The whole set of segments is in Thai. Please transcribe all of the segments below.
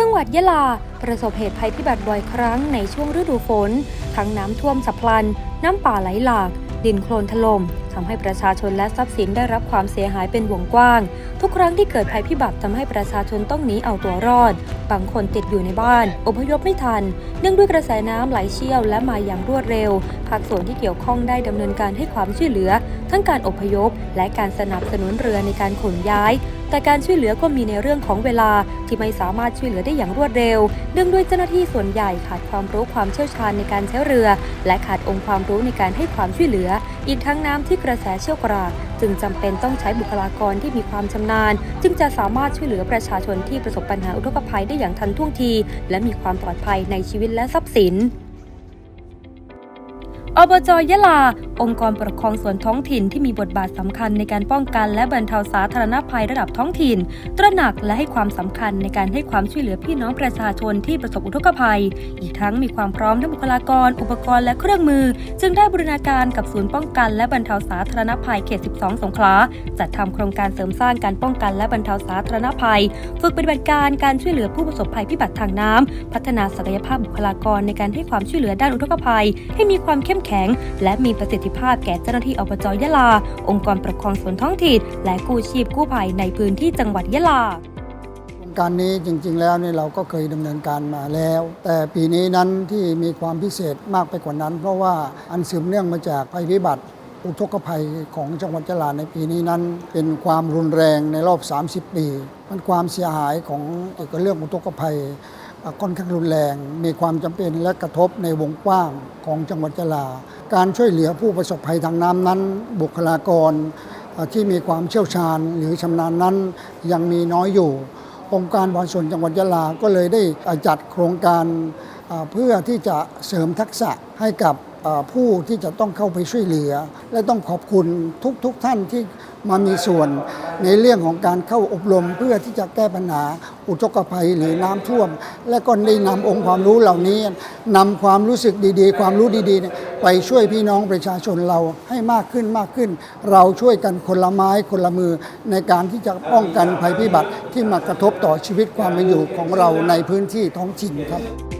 จังหวัดยะลาประสบเหตุภัยพิบัติบ่อยครั้งในช่วงฤดูฝน ทั้งน้ำท่วมฉับพลัน น้ำป่าไหลหลาก ดินโคลนถล่มทำให้ประชาชนและทรัพย์สินได้รับความเสียหายเป็นวงกว้าง ทุกครั้งที่เกิดภัยพิบัติทำให้ประชาชนต้องหนีเอาตัวรอด บางคนติดอยู่ในบ้าน อพยพไม่ทัน เนื่องด้วยกระแสน้ำไหลเชี่ยวและมาอย่างรวดเร็ว ภาคส่วนที่เกี่ยวข้องได้ดำเนินการให้ความช่วยเหลือ ทั้งการอพยพ และการสนับสนุนเรือในการขนย้าย แต่การช่วยเหลือก็มีในเรื่องของเวลาที่ไม่สามารถช่วยเหลือได้อย่างรวดเร็ว เนื่องด้วยเจ้าหน้าที่ส่วนใหญ่ขาดความรู้ความเชี่ยวชาญในการใช้เรือ และขาดองค์ความรู้ในการให้ความช่วยเหลือ อีกทั้งน้ำที่กระแสเชี่ยวกรากจึงจำเป็นต้องใช้บุคลากรที่มีความชำนาญ จึงจะสามารถช่วยเหลือประชาชนที่ประสบปัญหาอุทกภัยได้อย่างทันท่วงที และมีความปลอดภัยในชีวิตและทรัพย์สินอบจยะลา องค์กรปกครองส่วนท้องถิ่นที่มีบทบาทสำคัญในการป้องกัน และบรรเทาสาธารณภัยระดับท้องถิ่น ตระหนักและให้ความสำคัญในการให้ความช่วยเหลือพี่น้องประชาชนที่ประสบอุทกภัย อีกทั้งมีความพร้อมทั้งบุคลากร อุปกรณ์และเครื่องมือ จึงได้บูรณาการกับศูนย์ป้องกัน และบรรเทาสาธารณภัยเขต 12 สงขลาจัดทำโครงการเสริมสร้างการป้องกัน และบรรเทาสาธารณภัย ฝึกปฏิบัติการการช่วยเหลือผู้ประสบภัยพิบัติทางน้ำพัฒนาศักยภาพบุคลากรในการให้ความช่วยเหลือด้านอุทกภัย ให้มีความเข้มแข็ง และมีประสิทธิภาพแก่เจ้าหน้าที่อบจยะลา องค์กรปกครองส่วนท้องถิ่นและกู้ชีพกู้ภัยในพื้นที่จังหวัดยะลาโครงการนี้จริง ๆ แล้วเนี่ยเราก็เคยดำเนินการมาแล้ว แต่ปีนี้นั้นที่มีความพิเศษมากไปกว่านั้น เพราะว่าอันสืบเนื่องมาจากภัยพิบัติอุทกภัยของจังหวัดยะลาในปีนี้นั้น เป็นความรุนแรงในรอบ 30 ปี มันความเสียหายของเกี่ยวกับเรื่องอุทกภัย ค่อนข้างรุนแรง มีความจำเป็นและกระทบในวงกว้างของจังหวัดยะลา การช่วยเหลือผู้ประสบภัยทางน้ำนั้น บุคลากรที่มีความเชี่ยวชาญหรือชำนาญนั้นยังมีน้อยอยู่ องค์การบริส่วนจังหวัดยะลา ก็เลยได้จัดโครงการเพื่อที่จะเสริมทักษะให้กับ ผู้ที่จะต้องเข้าไปช่วยเหลือ และต้องขอบคุณทุกๆทท่านที่มามีส่วนในเรื่องของการเข้าอบรมเพื่อที่จะแก้ปัญหาอุทกภัยหรือน้ำท่วม และก็ได้นำองค์ความรู้เหล่านี้นำความรู้สึกดีๆ ความรู้ดีๆ ไปช่วยพี่น้องประชาชนเราให้มากขึ้นมากขึ้น เราช่วยกันคนละไม้คนละมือในการที่จะป้องกันภัยพิบัติที่มากระทบต่อชีวิตความเป็นอยู่ของเราในพื้นที่ท้องถิ่นครับ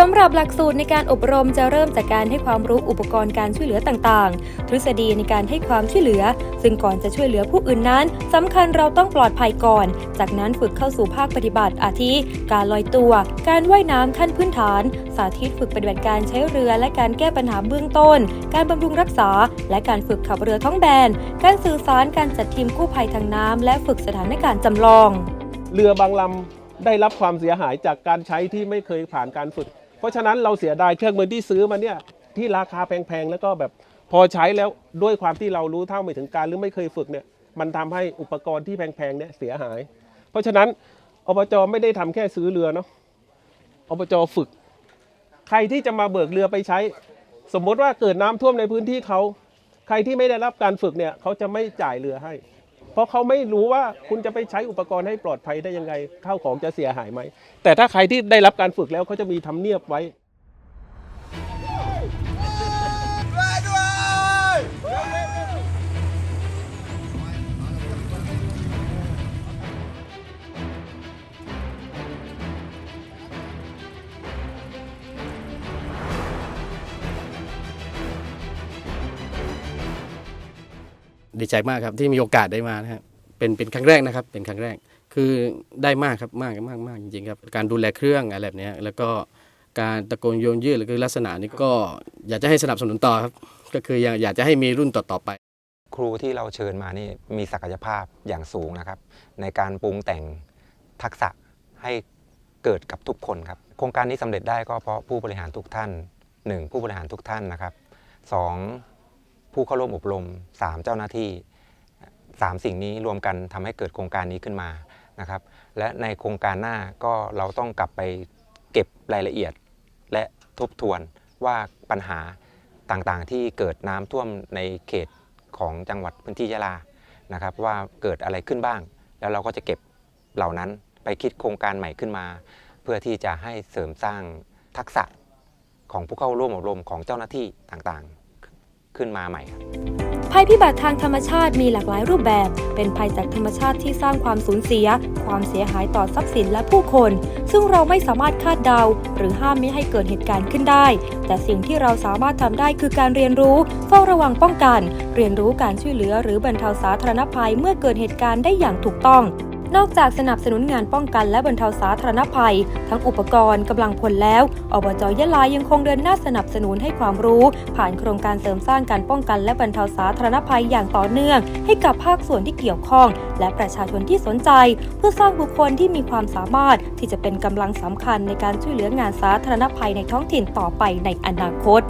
สำหรับหลักสูตรในการอบรมจะเริ่มจากการให้ความรู้อุปกรณ์การช่วยเหลือต่างๆ ทฤษฎีในการให้ความช่วยเหลือ ซึ่งก่อนจะช่วยเหลือผู้อื่นนั้นสำคัญเราต้องปลอดภัยก่อน จากนั้นฝึกเข้าสู่ภาคปฏิบัติอาทิ การลอยตัว การว่ายน้ำขั้นพื้นฐาน สาธิตฝึกปฏิบัติการใช้เรือและการแก้ปัญหาเบื้องต้น การบำรุงรักษา และการฝึกขับเรือท้องแบน การสื่อสารการจัดทีมกู้ภัยทางน้ำและฝึกสถานการณ์จำลอง เรือบางลำได้รับความเสียหายจากการใช้ที่ไม่เคยผ่านการฝึก ราะฉะนั้นเราเสียดายเครื่องมือที่ซื้อมาเนี่ยที่ราคาแพงๆแล้วก็แบบพอใช้แล้วด้วยความที่เรารู้เท่าไม่ถึงการหรือไม่เคยฝึกเนี่ยมันทำให้อุปกรณ์ที่แพงๆเนี่ยเสียหาย เพราะฉะนั้นอบจไม่ได้ทำแค่ซื้อเรือเนาะอบจฝึก ใครที่จะมาเบิกเรือไปใช้ สมมติว่าเกิดน้ำท่วมในพื้นที่เขาใครที่ไม่ได้รับการฝึกเนี่ยเขาจะไม่จ่ายเรือให้ เพราะเขาไม่รู้ว่าคุณจะไปใช้อุปกรณ์ให้ปลอดภัยได้ยังไงข้าวของจะเสียหายไหมแต่ถ้าใครที่ได้รับการฝึกแล้วเขาจะมีทำเนียบไว้ ดีใจมากครับที่มีโอกาสได้มานะครับเป็นเป็นครั้งแรกนะครับ เป็นครั้งแรกคือได้มากครับมากมากมากจริงๆครับการดูแลเครื่องอะไรแบบนี้แล้วก็การตะโกนโยนยืดหรือลักษณะนี้ก็อยากจะให้สนับสนุนต่อครับ ก็คืออยากจะให้มีรุ่นต่อๆไป ครูที่เราเชิญมานี่มีศักยภาพอย่างสูงนะครับ ในการปรุงแต่งทักษะให้เกิดกับทุกคนครับ โครงการนี้สำเร็จได้ก็เพราะผู้บริหารทุกท่าน 1. ผู้บริหารทุกท่านนะครับ 2. ผู้เข้าร่วมอบรม 3. เจ้าหน้าที่ 3 สิ่งนี้รวมกันทำให้เกิดโครงการนี้ขึ้นมานะครับ และในโครงการหน้าก็เราต้องกลับไปเก็บรายละเอียด และทบทวนว่าปัญหาต่างๆ ที่เกิดน้ำท่วมในเขตของจังหวัดพื้นที่ยะลานะครับ ว่าเกิดอะไรขึ้นบ้าง แล้วเราก็จะเก็บเหล่านั้นไปคิดโครงการใหม่ขึ้นมา เพื่อที่จะให้เสริมสร้างทักษะของผู้เข้าร่วมอบรมของเจ้าหน้าที่ต่างๆ ขึ้นมาใหม่ครับภัยพิบัติทางธรรมชาติมีหลากหลายรูปแบบ เป็นภัยจากธรรมชาติที่สร้างความสูญเสีย ความเสียหายต่อทรัพย์สินและผู้คน ซึ่งเราไม่สามารถคาดเดา หรือห้ามไม่ให้เกิดเหตุการณ์ขึ้นได้ แต่สิ่งที่เราสามารถทำได้คือการเรียนรู้ เฝ้าระวังป้องกัน เรียนรู้การช่วยเหลือหรือบรรเทาสาธารณภัยเมื่อเกิดเหตุการณ์ได้อย่างถูกต้อง นอกจากสนับสนุนงานป้องกันและบรรเทาสาธารณภัย ทั้งอุปกรณ์กำลังพลแล้ว อบจยะลายังคงเดินหน้าสนับสนุนให้ความรู้ ผ่านโครงการเสริมสร้างการป้องกันและบรรเทาสาธารณภัยอย่างต่อเนื่อง ให้กับภาคส่วนที่เกี่ยวข้อง และประชาชนที่สนใจ เพื่อสร้างบุคคลที่มีความสามารถที่จะเป็นกำลังสำคัญในการช่วยเหลืองานสาธารณภัยในท้องถิ่นต่อไปในอนาคต